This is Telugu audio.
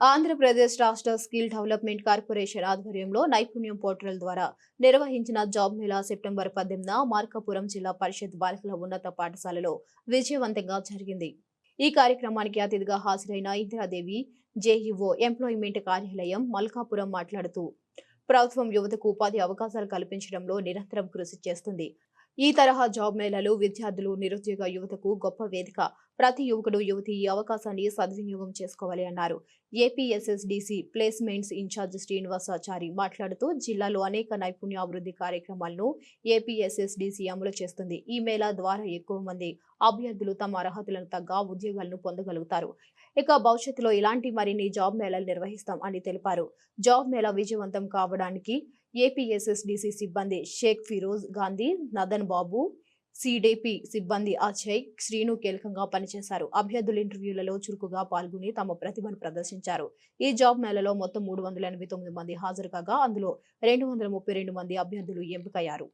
ఆంధ్రప్రదేశ్ రాష్ట్ర స్కిల్ డెవలప్మెంట్ కార్పొరేషన్ ఆధ్వర్యంలో నైపుణ్యం పోర్టల్ ద్వారా నిర్వహించిన జాబ్ మేళా సెప్టెంబర్ పద్దెనిమిదిన మార్కాపురం జిల్లా పరిషత్ బాలికల ఉన్నత పాఠశాలలో విజయవంతంగా జరిగింది. ఈ కార్యక్రమానికి అతిథిగా హాజరైన ఇందిరాదేవి జేఈఓ ఎంప్లాయ్మెంట్ కార్యాలయం మల్కాపురం మాట్లాడుతూ ప్రభుత్వం యువతకు ఉపాధి అవకాశాలు కల్పించడంలో నిరంతరం కృషి చేస్తుంది. ఈ తరహా జాబ్ మేళాలు విద్యార్థులు నిరుద్యోగ యువతకు గొప్ప వేదిక. ప్రతి యువకుడు యువతి ఈ అవకాశాన్ని సద్వినియోగం చేసుకోవాలి అన్నారు. ఏపీఎస్ఎస్డిసి ప్లేస్మెంట్స్ ఇన్ఛార్జ్ శ్రీనివాసాచారి మాట్లాడుతూ జిల్లాలో అనేక నైపుణ్యాభివృద్ధి కార్యక్రమాలను ఏపీఎస్ఎస్డిసి అమలు చేస్తుంది. ఈ మేళా ద్వారా ఎక్కువ మంది అభ్యర్థులు తమ అర్హతలను తగ్గ ఉద్యోగాలను పొందగలుగుతారు. ఇక భవిష్యత్తులో ఇలాంటి మరిన్ని జాబ్ మేళాలు నిర్వహిస్తాం అని తెలిపారు. జాబ్ మేళా విజయవంతం కావడానికి ఏపీఎస్ఎస్డిసి సిబ్బంది షేక్ ఫిరోజ్ గాంధీ నదన్ బాబు సిడిపి సిబ్బంది అజయ్ శ్రీను కీలకంగా పనిచేశారు. అభ్యర్థుల ఇంటర్వ్యూలలో చురుకుగా పాల్గొని తమ ప్రతిభను ప్రదర్శించారు. ఈ జాబ్ మేళలో మొత్తం మూడు వందల ఎనభై తొమ్మిది మంది హాజరు కాగా అందులో రెండు వందల ముప్పై రెండు మంది అభ్యర్థులు ఎంపికయ్యారు.